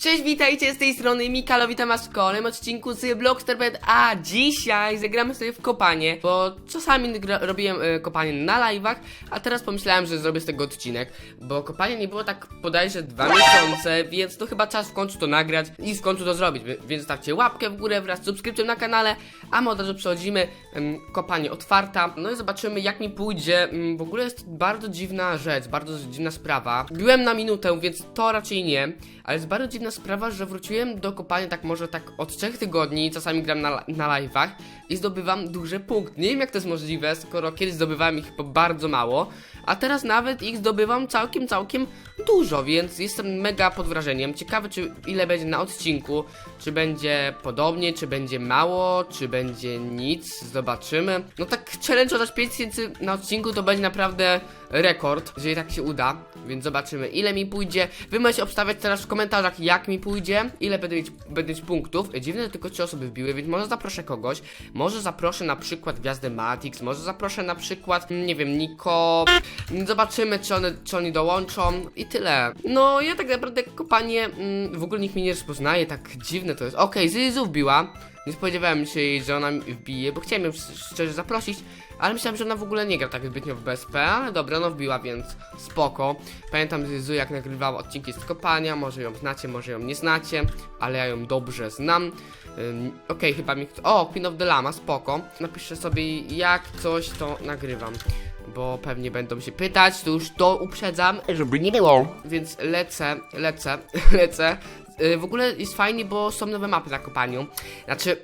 Cześć, witajcie z tej strony Mikalo, witam was w kolejnym odcinku z Blocksterbed, a dzisiaj zagramy sobie w kopanie, bo czasami robiłem e, kopanie na live'ach, a teraz pomyślałem, że zrobię z tego odcinek, bo kopanie nie było tak bodajże dwa miesiące, więc to chyba czas w końcu to nagrać i w końcu to zrobić, więc stawcie łapkę w górę wraz z subskrypcją na kanale, a my od razu przechodzimy, em, kopanie otwarta, no i zobaczymy jak mi pójdzie, Mm, w ogóle jest bardzo dziwna rzecz, bardzo dziwna sprawa, biłem na minutę, więc to raczej nie, ale jest bardzo dziwna sprawa, że wróciłem do kopania tak może tak od 3 tygodni, czasami gram na, na live'ach i zdobywam duże punkty. Nie wiem jak to jest możliwe, skoro kiedyś zdobywałem ich po bardzo mało, a teraz nawet ich zdobywam całkiem, całkiem dużo, więc jestem mega pod wrażeniem. Ciekawy czy ile będzie na odcinku, czy będzie podobnie, czy będzie mało, czy będzie nic, zobaczymy. No tak challenge dać 5000 na odcinku to będzie naprawdę rekord, jeżeli tak się uda, więc zobaczymy ile mi pójdzie. Wy możecie obstawiać teraz w komentarzach jak mi pójdzie, ile będę mieć, będę mieć punktów. Dziwne, że tylko 3 osoby wbiły, więc może zaproszę kogoś. Może zaproszę na przykład Gwiazdę Matix, może zaproszę na przykład, nie wiem, Niko. Zobaczymy czy one, czy oni dołączą i tyle. No ja tak naprawdę kopanie, mm, w ogóle nikt mnie nie rozpoznaje, tak dziwne to jest. Okej, Zyzu wbiła. Nie spodziewałem się jej, że ona mi wbije, bo chciałem ją szczerze zaprosić, ale myślałem, że ona w ogóle nie gra tak zbytnio w BSP, ale dobra, no wbiła, więc spoko. Pamiętam Zyzu, jak nagrywała odcinki z kopania, może ją znacie, może ją nie znacie, ale ja ją dobrze znam. Ym, Okej, chyba mi... O, Queen of the Lama, spoko. Napiszę sobie, jak coś to nagrywam. Bo pewnie będą się pytać, to już to uprzedzam, żeby nie było. Więc lecę, lecę, lecę. Y, W ogóle jest fajnie, bo są nowe mapy na kopaniu. Znaczy,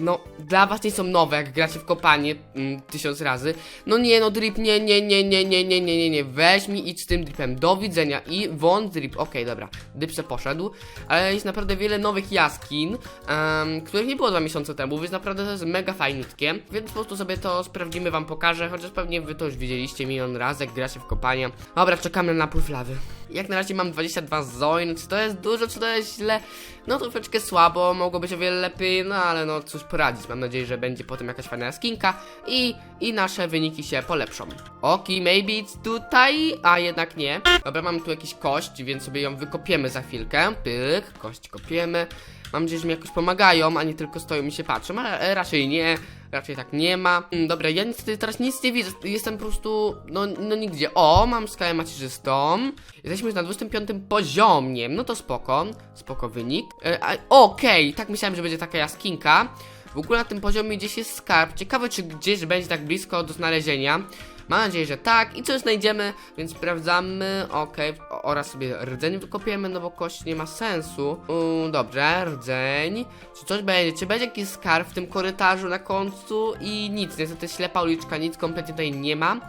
no, dla was nie są nowe, jak gracie w kopanie mm, tysiąc razy. No nie, no drip, nie, nie, nie, nie, nie, nie, nie, nie, nie, weź mi idź z tym dripem, do widzenia i won drip, okej, dobra, drip se poszedł, ale jest naprawdę wiele nowych jaskiń, em, których nie było dwa miesiące temu, więc naprawdę to jest mega fajnutkie, więc po prostu sobie to sprawdzimy, wam pokażę, chociaż pewnie wy to już widzieliście milion razy, jak gracie w kopanie. Dobra, czekamy na napływ lawy. Jak na razie mam 22 zoin, czy to jest dużo, czy to jest źle? No troszeczkę słabo, mogło być o wiele lepiej, no ale no cóż poradzić. Mam nadzieję, że będzie potem jakaś fajna jaskinka i, i nasze wyniki się polepszą. Oki, maybe it's tutaj, a jednak nie. Dobra, mamy tu jakiś kość, więc sobie ją wykopiemy za chwilkę. Pyk, kość kopiemy. Mam nadzieję, że mi jakoś pomagają, a nie tylko stoją i się patrzą, ale raczej nie. Raczej tak nie ma. Mm, Dobra, ja niestety teraz nic nie widzę. Jestem po prostu, no, no nigdzie. O, mam skalę macierzystą. Jesteśmy już na 25 poziomie. No to spoko. Spoko wynik. E, Okej, tak myślałem, że będzie taka jaskinka. W ogóle na tym poziomie gdzieś jest skarb. Ciekawe, czy gdzieś będzie tak blisko do znalezienia. Mam nadzieję, że tak. I coś znajdziemy, więc sprawdzamy. Okej, oraz sobie rdzeń wykopiemy, no bo kość nie ma sensu. Yy, dobrze, rdzeń. Czy coś będzie? Czy będzie jakiś skarb w tym korytarzu na końcu? I nic, niestety ślepa uliczka, nic kompletnie tutaj nie ma.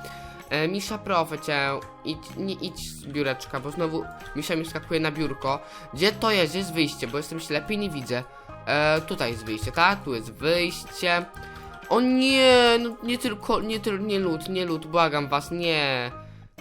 E, Misza, proszę cię, idź, nie idź z biureczka, bo znowu Misza mi skakuje na biurko. Gdzie to jest? Gdzie jest wyjście? Bo jestem ślepy i nie widzę. E, tutaj jest wyjście, tak? Tu jest wyjście. O nie, no nie tylko, nie tylko, nie lód, nie lód, błagam was, nie.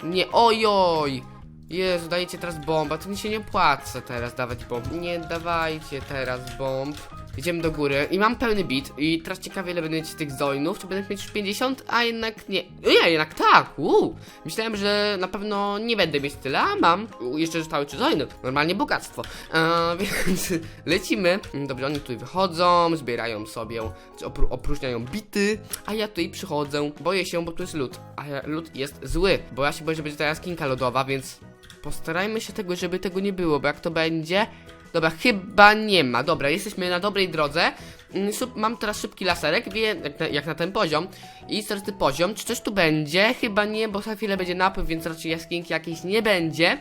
Nie, ojoj. Jezu, dajecie teraz bomba, to mi się nie opłaca teraz dawać bomb. Nie dawajcie teraz bomb. Idziemy do góry i mam pełny bit i teraz ciekawie ile będę mieć tych zoinów, czy będę mieć już 50, a jednak nie. Nie, jednak tak, uuu. Myślałem, że na pewno nie będę mieć tyle, a mam. Jeszcze zostały 3 zoiny, normalnie bogactwo. Eee, więc lecimy. Dobrze, oni tutaj wychodzą, zbierają sobie, czy opró opróżniają bity, a ja tutaj przychodzę. Boję się, bo tu jest lód, a lód jest zły, bo ja się boję, że będzie ta jaskinka lodowa, więc postarajmy się tego, żeby tego nie było, bo jak to będzie... Dobra, chyba nie ma. Dobra, jesteśmy na dobrej drodze. Mm, Mam teraz szybki laserek, wie, jak na, jak na ten poziom. I czwarty poziom. Czy coś tu będzie? Chyba nie, bo za chwilę będzie napływ, więc raczej jaskinki jakiejś nie będzie.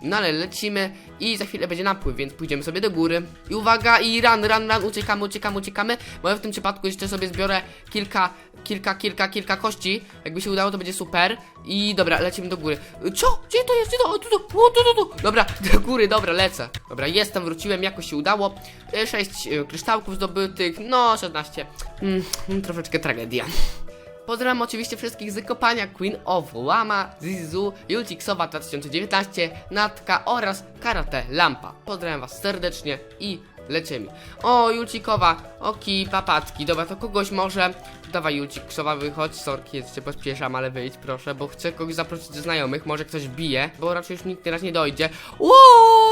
No ale lecimy i za chwilę będzie napływ, więc pójdziemy sobie do góry. I uwaga, i run, run, run, uciekamy, uciekamy, uciekamy. Bo ja w tym przypadku jeszcze sobie zbiorę kilka, kilka, kilka, kilka kości. Jakby się udało, to będzie super. I dobra, lecimy do góry. Co? Gdzie to jest? Gdzie to? O, tu, tu, o, tu, tu, tu. Dobra, do góry, dobra, lecę. Dobra, jestem, wróciłem, jakoś się udało. 6 kryształków zdobytych, no 16. Mm, mm, troszeczkę tragedia. Pozdrawiam oczywiście wszystkich z kopania Queen of Lama, Zizu, Jultiksowa 2019, Natka oraz Karate Lampa. Pozdrawiam was serdecznie i lecimy. O, Julcikowa, oki, papatki, dobra, to kogoś może... Dawaj Julciksowa, wychodź, sorki, jeszcze pośpieszam, ale wyjdź proszę, bo chcę kogoś zaprosić ze znajomych, może ktoś bije, bo raczej już nikt teraz nie dojdzie. O,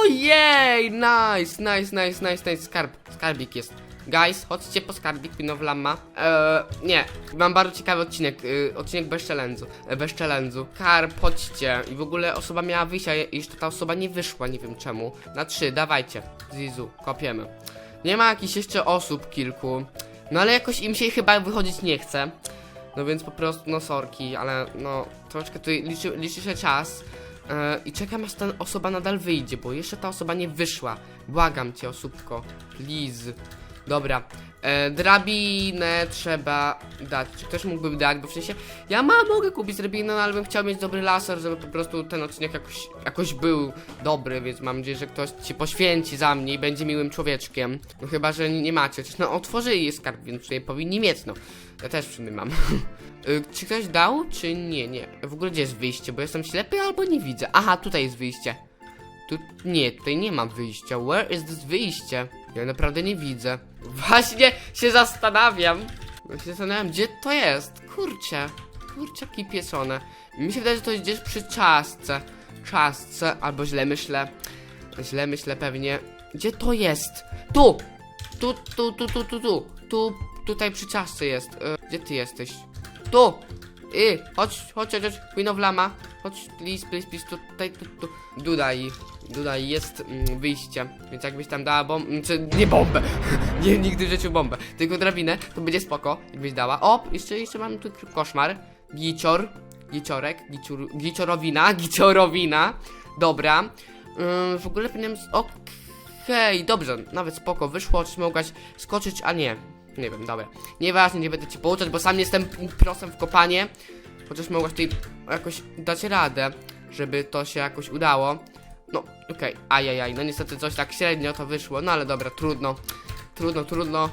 Ojej, nice, nice, nice, nice, nice, skarb, skarbik jest. Guys, chodźcie po skarbik, Pino w Lamma. Eee, nie, mam bardzo ciekawy odcinek, y, odcinek bez challenge'u, e, bez challenge'u. Karp, chodźcie. I w ogóle osoba miała wyjść, a jeszcze ta osoba nie wyszła, nie wiem czemu. Na trzy, dawajcie. Zizu, kopiemy. Nie ma jakichś jeszcze osób kilku. No ale jakoś im się chyba wychodzić nie chce. No więc po prostu, no sorki, ale no troszeczkę tutaj liczy, liczy się czas. E, I czekam aż ta osoba nadal wyjdzie, bo jeszcze ta osoba nie wyszła. Błagam cię, osóbko. Please. Dobra. E, drabinę trzeba dać. Czy ktoś mógłby dać? Bo w sensie ja mam, mogę kupić drabinę, no, ale bym chciał mieć dobry laser, żeby po prostu ten odcinek jakoś, jakoś był dobry, więc mam nadzieję, że ktoś się poświęci za mnie i będzie miłym człowieczkiem. No chyba, że nie, macie. Chociaż no otworzyli skarb, więc tutaj powinni mieć, no. Ja też w sumie mam. Y, Czy ktoś dał, czy nie? Nie. W ogóle gdzie jest wyjście? Bo jestem ślepy albo nie widzę. Aha, tutaj jest wyjście. Tu nie, tutaj nie ma wyjścia. Where is this wyjście? Ja naprawdę nie widzę. Właśnie się zastanawiam. Ja się zastanawiam, gdzie to jest. Kurczę. Kurczaki pieczone. Mi się wydaje, że to jest gdzieś przy czasce. Czasce, albo źle myślę. Źle myślę pewnie. Gdzie to jest? Tu! Tu, tu, tu, tu, tu, tu. Tu, tutaj przy czasce jest. Y, Gdzie ty jesteś? Tu! Y, chodź, chodź, chodź, chodź, Queen of Lama. Chodź, please, please, please, tutaj, tu, tu. Dudaj, dudaj, jest mm, wyjście. Więc jakbyś tam dała bombę, czy nie bombę. nie, nigdy w życiu bombę. Tylko drabinę, to będzie spoko, jakbyś dała. O, jeszcze, jeszcze mam tu koszmar. Gicior, giciorek, giciur, giciorowina, giciorowina. Dobra. Ym, w ogóle powinienem... Okej, dobrze, nawet spoko, wyszło, czy mogłaś skoczyć, a nie. Nie wiem, dobra. Nieważne, nie będę ci pouczać, bo sam jestem prosem w kopanie. Chociaż mogłaś tutaj jakoś dać radę, żeby to się jakoś udało. No, okej, ajajaj, no niestety coś tak średnio to wyszło, no ale dobra, trudno. Trudno, trudno.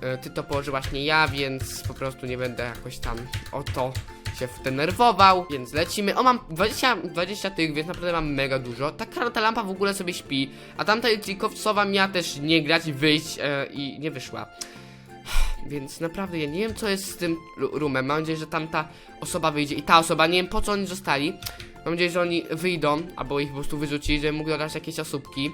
E, Ty to położyłaś, nie ja, więc po prostu nie będę jakoś tam o to się wdenerwował, więc lecimy. O, mam 20, 20 tych, więc naprawdę mam mega dużo. Ta, ta lampa w ogóle sobie śpi, a tamta Jikowcowa miała też nie grać, wyjść e, i nie wyszła. Więc naprawdę ja nie wiem co jest z tym roomem. Mam nadzieję, że tamta osoba wyjdzie i ta osoba, nie wiem po co oni zostali. Mam nadzieję, że oni wyjdą, albo ich po prostu wyrzuci, żebym mógł dodać jakieś osóbki.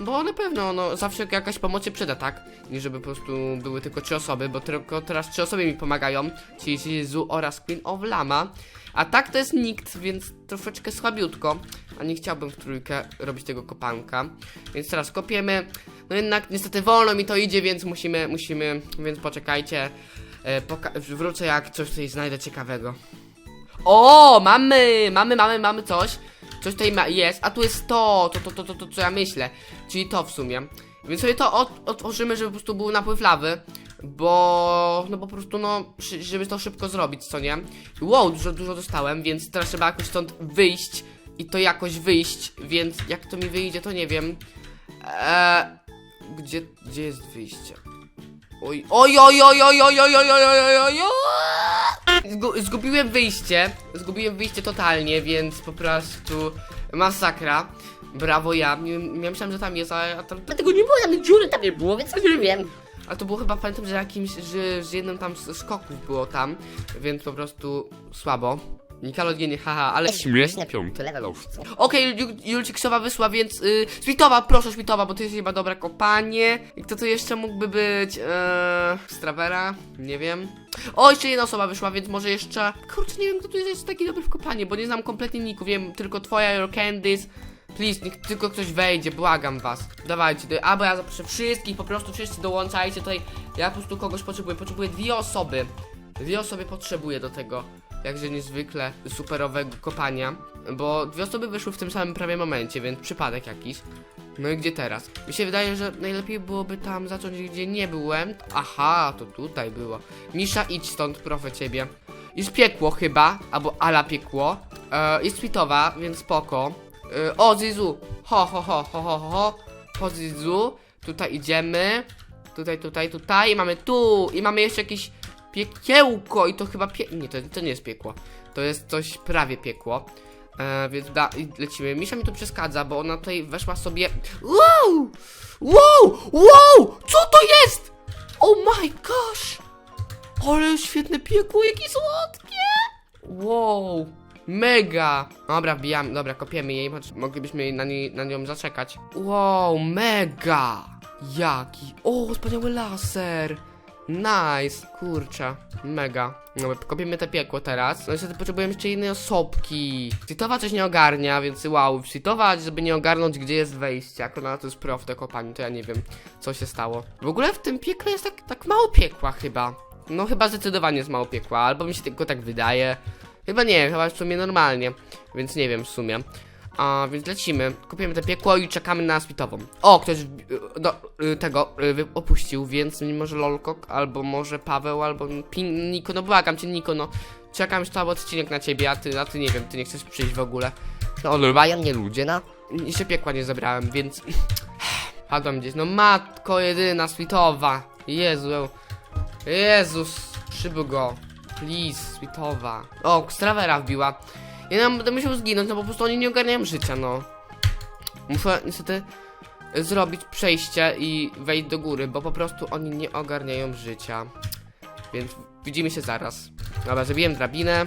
Bo na pewno, no, zawsze jakaś pomoc się przyda, tak? Nie żeby po prostu były tylko trzy osoby, bo tylko teraz trzy osoby mi pomagają, czyli Shizu oraz Queen of Lama. A tak to jest nikt, więc troszeczkę słabiutko. A nie chciałbym w trójkę robić tego kopanka. Więc teraz kopiemy. No jednak niestety wolno mi to idzie, więc musimy, musimy, więc poczekajcie. E, wrócę jak coś tutaj znajdę ciekawego. O, mamy, mamy, mamy, mamy coś. Coś tutaj ma, jest, a tu jest to, to, to, to, to, to, co ja myślę. Czyli to w sumie. Więc sobie to od, otworzymy, żeby po prostu był napływ lawy. Bo, no po prostu, no, żeby to szybko zrobić, co nie? Wow, dużo, dużo dostałem, więc teraz trzeba jakoś stąd wyjść. I to jakoś wyjść, więc jak to mi wyjdzie, to nie wiem. Eee, gdzie, gdzie jest wyjście? Oj, oj, oj, oj, oj, oj, oj, oj, oj, oj, oj, oj. Zgu- Zgubiłem wyjście, zgubiłem wyjście totalnie, więc po prostu masakra. Brawo ja, nie myślałem, że tam jest, a, tam, Dlatego nie było żadnej dziury tam nie było, więc nie wiem. a to było chyba, pamiętam, że jakimś, że z jednym tam z skoków było tam, więc po prostu słabo. Nickelodeon, haha, ale Śmieszne piąty levelowce. Okej, Ju- Julciksowa wyszła, więc y, proszę Switowa, bo to jest chyba dobra kopanie. I kto tu jeszcze mógłby być? Eee, Strawera? Nie wiem. O, jeszcze jedna osoba wyszła, więc może jeszcze... Kurczę, nie wiem, kto tu jest taki dobry w kopanie, bo nie znam kompletnie niku, wiem tylko twoja, Your Candies. Please, niech tylko ktoś wejdzie, błagam was. Dawajcie, do... albo ja zaproszę wszystkich, po prostu wszyscy dołączajcie tutaj. Ja po prostu kogoś potrzebuję, potrzebuję dwie osoby. Dwie osoby potrzebuję do tego jakże niezwykle superowego kopania, bo dwie osoby wyszły w tym samym prawie momencie, więc przypadek jakiś. No i gdzie teraz? Mi się wydaje, że najlepiej byłoby tam zacząć, gdzie nie byłem. Aha, to tutaj było. Misza, idź stąd, proszę ciebie. Jest piekło chyba, albo ala piekło. E, jest tweetowa, więc spoko. E, o, Zizu! Ho, ho, ho, ho, ho, ho. Po Zizu. Tutaj idziemy. Tutaj, tutaj, tutaj. I mamy tu. I mamy jeszcze jakieś piekiełko. I to chyba pie... Nie, to, to nie jest piekło. To jest coś prawie piekło. E, więc da, lecimy. Misza mi tu przeszkadza, bo ona tutaj weszła sobie. Wow! Wow! Wow! Co to jest? Oh my gosh! Ale świetne piekło, jakie słodkie! Wow! Mega! Dobra, wbijamy, dobra, kopiemy jej, choć moglibyśmy na, nie, na nią zaczekać. Wow, mega! Jaki? O, wspaniały laser! Nice, kurczę, mega. Dobra, kopiemy te piekło teraz. No niestety potrzebujemy jeszcze jednej osobki. Sitowa coś nie ogarnia, więc wow, Sitowa, żeby nie ogarnąć, gdzie jest wejście. Jak ona to jest prof do kopalni, to ja nie wiem, co się stało. W ogóle w tym piekle jest tak, tak mało piekła chyba. No chyba zdecydowanie jest mało piekła, albo mi się tylko tak wydaje. Chyba nie, chyba w sumie normalnie, więc nie wiem w sumie. A więc lecimy, kupiemy te piekło i czekamy na switową. O, ktoś do, y, tego y, wy- opuścił, więc może Lolkok, albo może Paweł, albo Pin, Niko, no błagam cię Niko, no. Czekam już cały odcinek na ciebie, a ty, a ty nie wiem, ty nie chcesz przyjść w ogóle. No, normalnie nie ludzie, no. Jeszcze piekła nie zabrałem, więc... Padłam gdzieś, no matko jedyna, switowa. Jezu, Jezus, szybu go. Please, switowa. O, strawera wbiła. Ja nam będę musiał zginąć, no po prostu oni nie ogarniają życia, no. Muszę niestety zrobić przejście i wejść do góry, bo po prostu oni nie ogarniają życia. Więc widzimy się zaraz. Dobra, zrobiłem drabinę.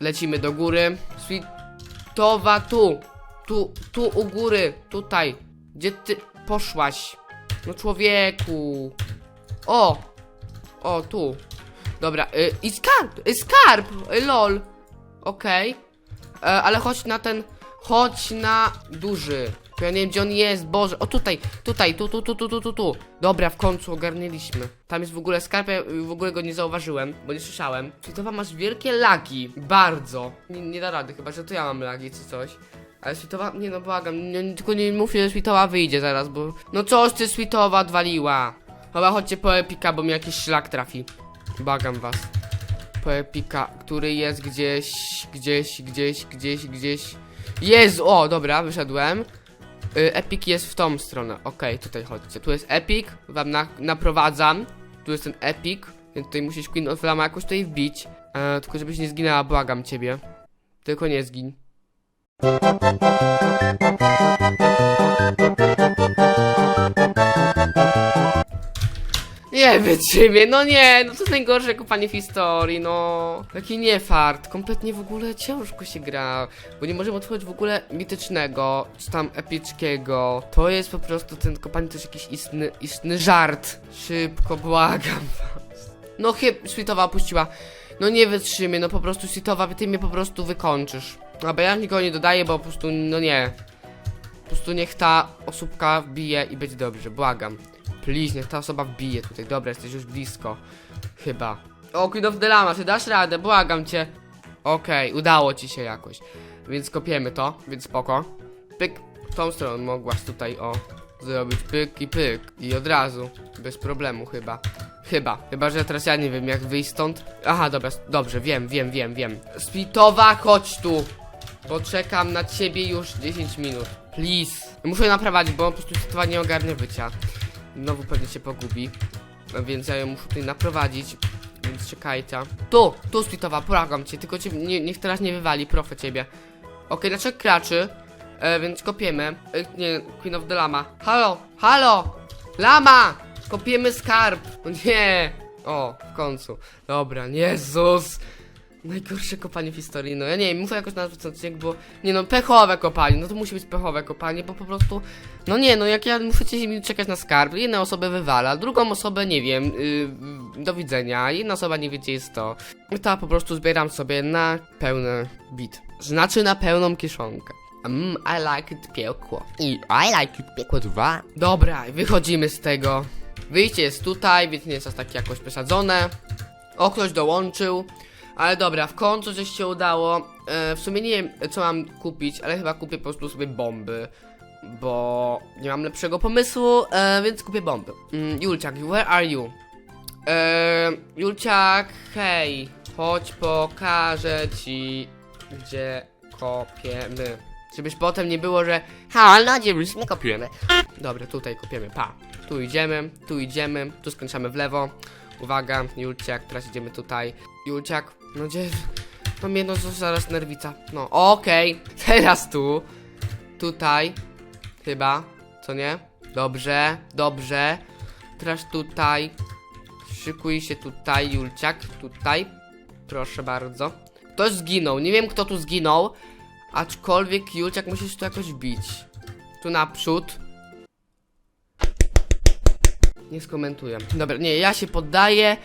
Lecimy do góry. Switowa tu. Tu, tu u góry. Tutaj. Gdzie ty poszłaś? No człowieku. O! O, tu. Dobra, y, i skarb! Y, skarb! Y, lol. Okej. E, Ale chodź na ten. Chodź na duży. Ja nie wiem gdzie on jest, Boże. O tutaj, tutaj, tu, tu, tu, tu, tu, tu, tu. Dobra, w końcu ogarnęliśmy. Tam jest w ogóle skarb, w ogóle go nie zauważyłem, bo nie słyszałem. Światowa masz wielkie lagi. Bardzo. Nie, nie da rady, chyba że to ja mam lagi czy coś. Ale Świtowa, nie no błagam, nie, tylko nie mówcie, że Świtowa wyjdzie zaraz, bo... No coś ty Świtowa odwaliła. Chyba chodźcie po Epika, bo mi jakiś szlak trafi. Błagam was. Po Epika, który jest gdzieś, gdzieś, gdzieś, gdzieś, gdzieś. Jest! O, dobra, wyszedłem. Y, Epic jest w tą stronę. Okej, tutaj chodźcie. Tu jest Epic, wam na, naprowadzam. Tu jest ten Epic, więc tutaj musisz Queen of Lama jakoś tutaj wbić. E, tylko żebyś nie zginęła, błagam ciebie. Tylko nie zgin. Nie wytrzymie, no nie, no to jest najgorsze kopanie w historii, no. Taki niefart, kompletnie w ogóle ciężko się gra, bo nie możemy otworzyć w ogóle mitycznego, czy tam epickiego. To jest po prostu, ten kopanie to jest jakiś istny, istny żart. Szybko, błagam was. No chyba, Świtowa opuściła. No nie wytrzymie, no po prostu Świtowa, ty mnie po prostu wykończysz. A bo ja nikogo nie dodaję, bo po prostu, no nie. Po prostu niech ta osóbka wbije i będzie dobrze, błagam. Please, niech ta osoba wbije tutaj. Dobra, jesteś już blisko. Chyba. O, Queen of the Lama, ty dasz radę, błagam cię. Okej, udało ci się jakoś. Więc kopiemy to, więc spoko. Pyk, w tą stronę mogłaś tutaj, o, zrobić pyk i pyk. I od razu, bez problemu chyba. Chyba, chyba, że teraz ja nie wiem jak wyjść stąd. Aha, dobra, dobrze, wiem, wiem, wiem, wiem. Spitowa, chodź tu. Bo czekam na ciebie już 10 minut. Please. Muszę naprawić, bo po prostu Spitowa nie ogarnia. Znowu pewnie się pogubi. No Więc ja ją muszę tutaj naprowadzić. Więc czekajcie. Tu, tu Spitowa, błagam cię, tylko cię, nie, niech teraz nie wywali, proszę ciebie. Okej, okay, znaczy kraczy. E, więc kopiemy. E, nie, Queen of the Lama. Halo, halo! Lama! Kopiemy skarb! O nie! O, w końcu. Dobra, Jezus! Najgorsze kopanie w historii, no ja nie wiem, muszę jakoś nazwać ten odcinek, bo nie no, pechowe kopanie, no to musi być pechowe kopanie, bo po prostu, no nie no, jak ja muszę 10 minut czekać na skarb, jedna osoba wywala, drugą osobę nie wiem, yy, do widzenia, jedna osoba nie wie gdzie jest to, I to po prostu zbieram sobie na pełny bit, znaczy na pełną kieszonkę. Mmm, I like it piekło. I I like it piekło dwa. Dobra, wychodzimy z tego. Wyjście jest tutaj, więc nie jest aż tak jakoś przesadzone. O, dołączył. Ale dobra, w końcu coś się udało. E, w sumie nie wiem, co mam kupić, ale chyba kupię po prostu sobie bomby. Bo nie mam lepszego pomysłu, e, więc kupię bomby. Mm, Julciak, where are you? E, Julciak, hej, chodź pokażę ci, gdzie kopiemy. Żebyś potem nie było, że Ha, no gdzie już nie kopiujemy. Dobra, tutaj kopiemy, pa. Tu idziemy, tu idziemy, tu skręcamy w lewo. Uwaga, Julciak, teraz idziemy tutaj. Julciak, no gdzie... No mnie, no zaraz nerwica. No, okej, teraz tu. Tutaj. Chyba, co nie? Dobrze, dobrze. Teraz tutaj. Szykuj się tutaj, Julciak, tutaj. Proszę bardzo. Ktoś zginął, nie wiem kto tu zginął, aczkolwiek Julciak musisz tu jakoś bić. Tu naprzód. Nie skomentuję. Dobra, nie, ja się poddaję.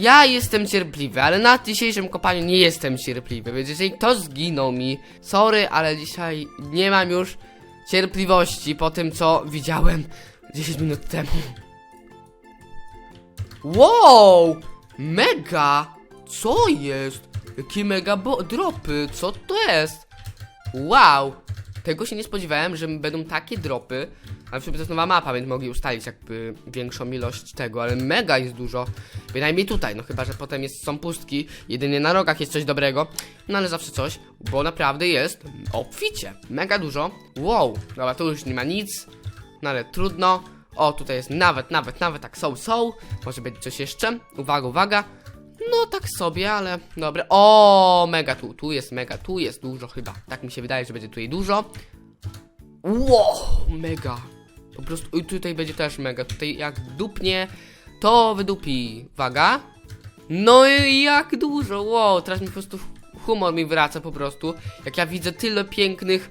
Ja jestem cierpliwy, ale na dzisiejszym kopaniu nie jestem cierpliwy, więc jeżeli ktoś zginął mi, sorry, ale dzisiaj nie mam już cierpliwości po tym, co widziałem 10 minut temu. Wow! Mega! Co jest? Jakie mega dropy? Co to jest? Wow! Tego się nie spodziewałem, że będą takie dropy. Ale to jest nowa mapa, więc mogli ustalić jakby większą ilość tego, ale mega jest dużo. Bynajmniej tutaj, no chyba, że potem jest, są pustki, jedynie na rogach jest coś dobrego. No ale zawsze coś, bo naprawdę jest obficie. Mega dużo. Wow, dobra, tu już nie ma nic. No ale trudno. O, tutaj jest nawet, nawet, nawet tak są, są. Może być coś jeszcze. Uwaga, uwaga. No tak sobie, ale dobre. O, mega tu, tu jest mega, tu jest dużo chyba. Tak mi się wydaje, że będzie tutaj dużo. Wow, mega. Po prostu i tutaj będzie też mega. Tutaj jak dupnie, to wydupi. Uwaga. No i jak dużo. Wow, teraz mi po prostu humor mi wraca po prostu. Jak ja widzę tyle pięknych,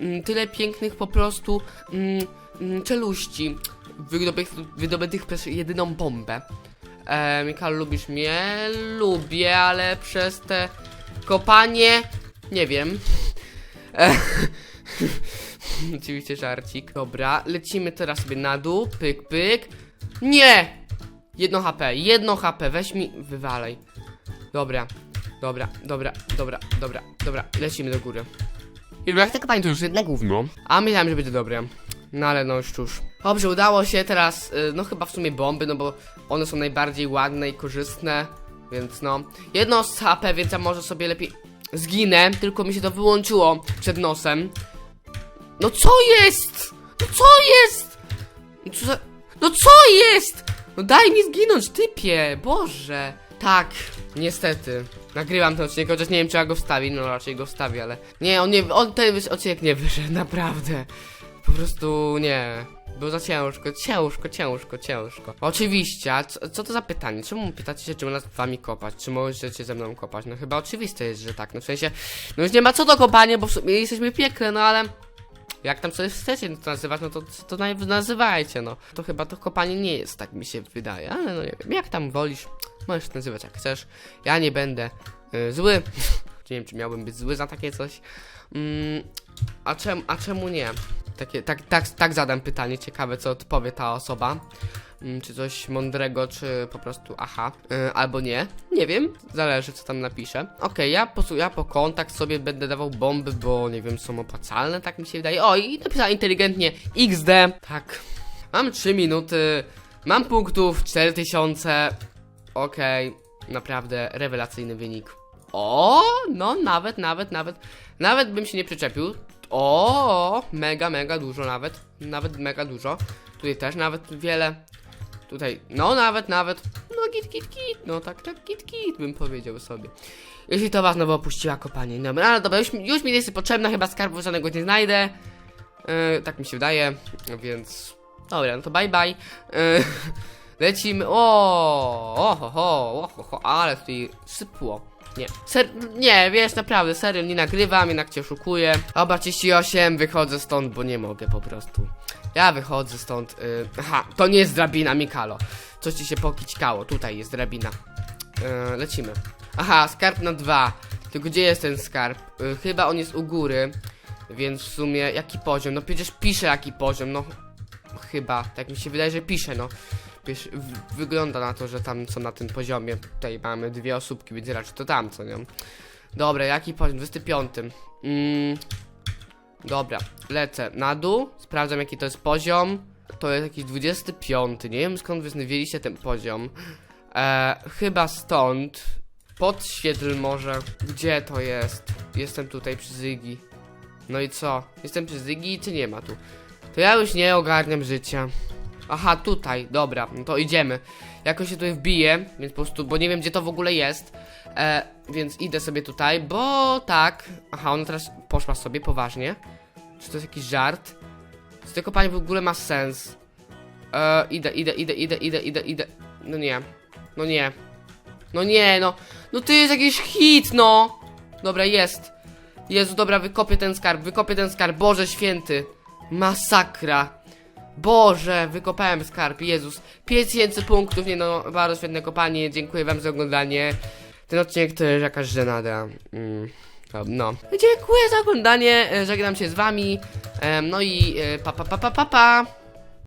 mm, tyle pięknych po prostu mm, mm, czeluści wydobytych, wydobytych przez jedyną bombę. E, Mikal, lubisz mnie? Lubię, ale przez te kopanie nie wiem. E, Oczywiście żarcik. Dobra, lecimy teraz sobie na dół. Pyk, pyk. Nie! Jedno HP, jedno HP, weź mi, wywalaj. Dobra, dobra, dobra, dobra, dobra, dobra, lecimy do góry. I jak tylko pani to już jedne gówno. A myślałem, że będzie dobre. No ale no już cóż. Dobrze, udało się teraz, y, no chyba w sumie bomby, no bo one są najbardziej ładne i korzystne, więc no. Jedno z HP, więc ja może sobie lepiej zginę, tylko mi się to wyłączyło przed nosem. No co jest? No co jest? No co za... No co jest? No daj mi zginąć, typie, Boże. Tak, niestety. Nagrywam ten odcinek, chociaż nie wiem czy ja go wstawię, no raczej go wstawię, ale... Nie, on nie, on ten odcinek nie wyszedł, naprawdę. Po prostu nie. Było za ciężko, ciężko, ciężko, ciężko. Oczywiście, a co, co to za pytanie? Czemu pytacie się, czy można z wami kopać? Czy możecie ze mną kopać? No chyba oczywiste jest, że tak. No w sensie, no już nie ma co do kopania, bo w sumie jesteśmy piekle, no ale... Jak tam sobie chcecie to nazywać, no to, to nazywajcie, no. To chyba to kopanie nie jest, tak mi się wydaje, ale no nie wiem, jak tam wolisz, możesz nazywać jak chcesz. Ja nie będę y, zły. nie wiem, czy miałbym być zły za takie coś. Mm, a, czem, a czemu nie? Takie, tak, tak, tak zadam pytanie, ciekawe co odpowie ta osoba. Mm, czy coś mądrego, czy po prostu aha, y, albo nie. Nie wiem, zależy co tam napiszę. Okej, ja, po, ja po kontakt sobie będę dawał bomby, bo nie wiem, są opłacalne, tak mi się wydaje. O, i napisała inteligentnie XD. Tak. Mam 3 minuty, mam punktów 4000. Okej, naprawdę rewelacyjny wynik. O, no nawet, nawet, nawet, nawet bym się nie przyczepił. O, mega, mega dużo nawet, nawet mega dużo. Tutaj też nawet wiele. Tutaj, no nawet, nawet, no git, git, git, no tak, tak, git, git, bym powiedział sobie. Jeśli to was znowu opuściła kopanie, dobra, ale dobra, już, już mi nie jest potrzebna, chyba skarbu żadnego nie znajdę. Yy, tak mi się wydaje, więc, dobra, no to bye bye. Yy, lecimy, o, o, ho, ho, o, ho, ho, ale tutaj sypło. Nie, ser nie, wiesz, naprawdę, serio, nie nagrywam, jednak cię oszukuję. Oba 38, wychodzę stąd, bo nie mogę po prostu. Ja wychodzę stąd, y, aha, to nie jest drabina, Mikalo. Coś ci się pokićkało, tutaj jest drabina. Y, lecimy. Aha, skarb na dwa. Tylko gdzie jest ten skarb? Y, chyba on jest u góry, więc w sumie, jaki poziom? No przecież pisze jaki poziom, no. Chyba, tak mi się wydaje, że pisze, no. Wiesz, wygląda na to, że tam są na tym poziomie. Tutaj mamy dwie osóbki, więc raczej to tam, co nie? Dobra, jaki poziom? 25. Mm, dobra, lecę na dół, sprawdzam jaki to jest poziom. To jest jakiś 25. Nie wiem skąd wyznowiliście ten poziom. E, chyba stąd. Podświetl może. Gdzie to jest? Jestem tutaj przy Zygi. No i co? Jestem przy Zygi czy nie ma tu? To ja już nie ogarniam życia. Aha, tutaj, dobra, no to idziemy. Jakoś się tutaj wbiję, więc po prostu, bo nie wiem gdzie to w ogóle jest. E, więc idę sobie tutaj, bo tak. Aha, ona teraz poszła sobie poważnie. Czy to jest jakiś żart? Czy to kopanie w ogóle ma sens? E, idę, idę, idę, idę, idę, idę, idę. No nie. No nie. No nie, no. No to jest jakiś hit, no. Dobra, jest. Jezu, dobra, wykopię ten skarb, wykopię ten skarb, Boże święty. Masakra. Boże, wykopałem skarb, Jezus. 5000 punktów, nie no, bardzo świetne kopanie, dziękuję wam za oglądanie. Ten odcinek to jest jakaś żenada. Mm, no. Dziękuję za oglądanie, e, żegnam się z wami. No i e, pa pa pa pa pa pa.